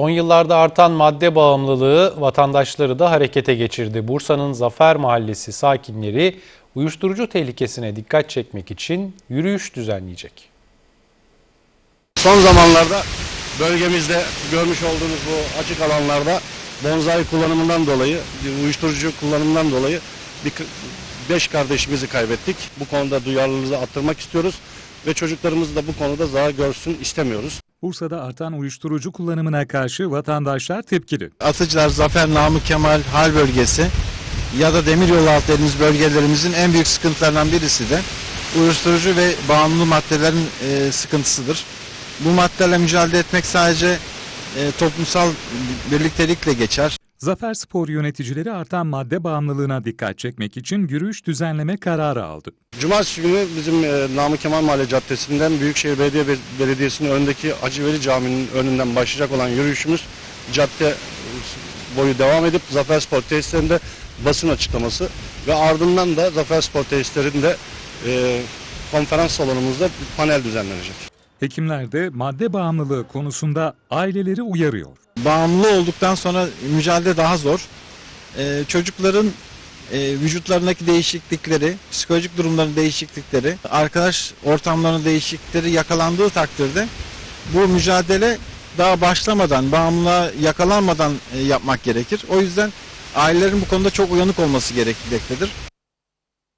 Son yıllarda artan madde bağımlılığı vatandaşları da harekete geçirdi. Bursa'nın Zafer Mahallesi sakinleri uyuşturucu tehlikesine dikkat çekmek için yürüyüş düzenleyecek. Son zamanlarda bölgemizde görmüş olduğunuz bu açık alanlarda bonzai kullanımından dolayı, uyuşturucu kullanımından dolayı bir, beş kardeşimizi kaybettik. Bu konuda duyarlılığımızı arttırmak istiyoruz ve çocuklarımız da bu konuda zarar görsün istemiyoruz. Bursa'da artan uyuşturucu kullanımına karşı vatandaşlar tepkili. Atıcılar, Zafer, Namık Kemal, Hal bölgesi ya da demiryolu alt deniz bölgelerimizin en büyük sıkıntılarından birisi de uyuşturucu ve bağımlı maddelerin e, sıkıntısıdır. Bu maddelerle mücadele etmek sadece e, toplumsal birliktelikle geçer. Zafer Spor yöneticileri artan madde bağımlılığına dikkat çekmek için yürüyüş düzenleme kararı aldı. Cumartesi günü bizim e, Namık Kemal Mahalle Caddesi'nden Büyükşehir Belediye Be- Belediyesi'nin önündeki Acıveli Camii'nin önünden başlayacak olan yürüyüşümüz cadde e, boyu devam edip Zafer Spor tesislerinde basın açıklaması ve ardından da Zafer Spor tesislerinde e, konferans salonumuzda panel düzenlenecek. Hekimler de madde bağımlılığı konusunda aileleri uyarıyor. Bağımlı olduktan sonra mücadele daha zor. E, çocukların e, vücutlarındaki değişiklikleri, psikolojik durumların değişiklikleri, arkadaş ortamlarının değişiklikleri yakalandığı takdirde bu mücadele daha başlamadan, bağımlılığa yakalanmadan e, yapmak gerekir. O yüzden ailelerin bu konuda çok uyanık olması gerekmektedir.